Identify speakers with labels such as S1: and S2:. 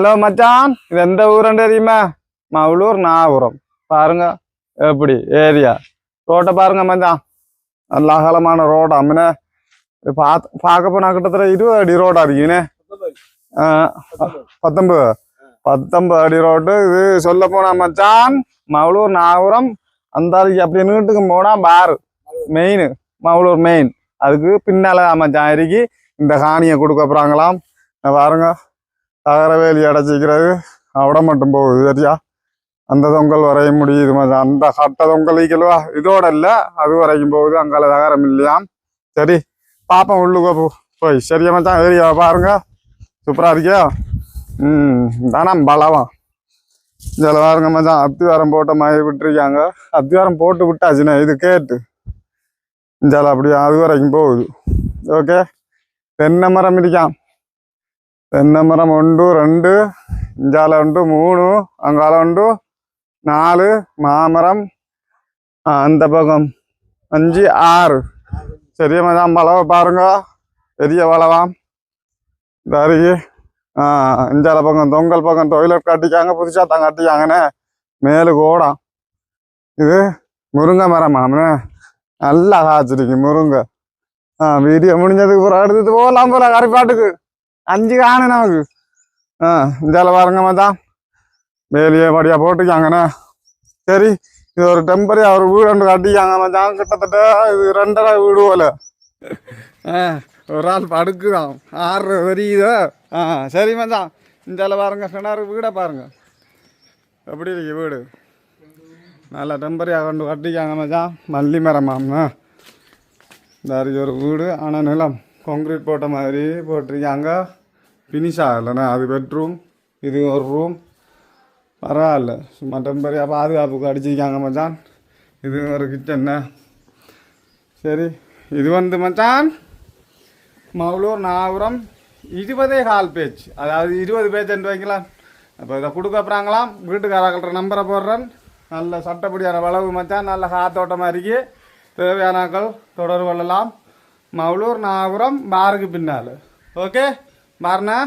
S1: Hello மச்சான். இது எந்த ஊருன்னு தெரியுமா? மவுளூர் நாகபுரம். பாருங்க எப்படி ஏரியா. ரோட்டை பாருங்க மச்சான். நல்ல அகலமான ரோடா. அம்மனே பார்த்து பார்க்க போனா கிட்டத்தட்ட இருபது அடி ரோடா இருக்கீனே பத்தொன்பது. பத்தொன்பது அடி ரோடு. இது சொல்ல போனா மச்சான் மவுளூர் நாகபுரம். அந்த அப்படி நீட்டுக்கு போனா பாரு. மெயின் மவுளூர் மெயின் அதுக்கு பின்னால மச்சான் இறக்கி இந்த காணியை கொடுக்க போறாங்களாம். பாருங்க. தகரவேலி அடைச்சிக்கிறது. அவட மட்டும் போகுது சரியா? அந்த தொங்கல் வரைய முடியுது மச்சான் அந்த சட்ட தொங்கல் வைக்கலவா இதோட இல்லை அது வரைக்கும் போகுது அங்கால தகரம் இல்லையாம் சரி பாப்போம் உள்ளுக்கு போய். சரியா மச்சான்? ஏரியா பாருங்க. சூப்பராக இருக்கியா? ம் தானம் பலவான். இதில் பாருங்க மச்சான் அத்திவாரம் போட்ட மாதிரி விட்டுருக்காங்க. அத்திவாரம் போட்டு விட்டாச்சுண்ணே இது கேட்டு. இந்தால அப்படியே அது வரைக்கும் போகுது. ஓகே? தென்னை மரம் இருக்கான் தென்னை மரம் ஒன்று ரெண்டு இஞ்சால உண்டு மூணு அங்கால உண்டு நாலு மாமரம் ஆ, அந்த பக்கம். அஞ்சு ஆறு. சரியா மச்சான் வளவை பாருங்க. பெரிய வளவாம். இந்த அருகே ஆ இஞ்சால பக்கம் தொங்கல் பக்கம் டொய்லெட் கட்டிக்காங்க புதுசாக தான் கட்டிக்காங்கண்ணே மேலு கோடம். இது முருங்கை மரமாம்ண்ணே நல்லா காய்ச்சிருக்கு முருங்கை. ஆ வீடியோ முடிஞ்சதுக்கு அப்புறம் எடுத்துட்டு போகலாம் போல கரைப்பாட்டுக்கு. அஞ்சு காணும் நமக்கு ஆ இந்தால பாருங்க மச்சான் வேலையே படியா போட்டுக்காங்கண்ணே சரி இது ஒரு டெம்பரரி ஒரு வீடு ஒன்று கட்டிக்காங்க மச்சான் கிட்டத்தட்ட இது ரெண்டரை வீடு போல ஆ ஒரு ஆள் படுக்குதான் ஆறு வரியுதோ ஆ சரி மச்சான் இந்த பாருங்க கிணறு வீடை பாருங்க எப்படி இருக்கு வீடு நல்லா டெம்பரரியாக கொண்டு கட்டிக்காங்க மச்சான் மல்லி மரமாம்ண்ணா இந்த ஒரு வீடு ஆனால் நிலம் கான்க்ரீட் போட்ட மாதிரி போட்டிருக்காங்க ஃபினிஷ் ஆகலைண்ணா அது பெட்ரூம் இது ஒரு ரூம் பரவாயில்ல. சும்மா டெம்பரியாக பாதுகாப்புக்கு அடிச்சிருக்காங்க மச்சான். இது ஒரு கிச்சன்னு சரி இது வந்து மச்சான் மகளூர் நாகபுரம் இருபதே கால் பேஜ் அதாவது இருபது பேஜ் வைக்கலாம். அப்போ இதை கொடுக்க போகிறாங்களாம் வீட்டுக்காரர்கள நம்பரை போடுறேன். நல்ல சட்டப்படியான வளவு மச்சான். நல்ல காத்தோட்டமாக இருக்கு. தேவையானாக்கள் தொடர்பு கொள்ளலாம். மகளூர் நாகபுரம் பாருக்கு பின்னால் ஓகே பாருண்ணா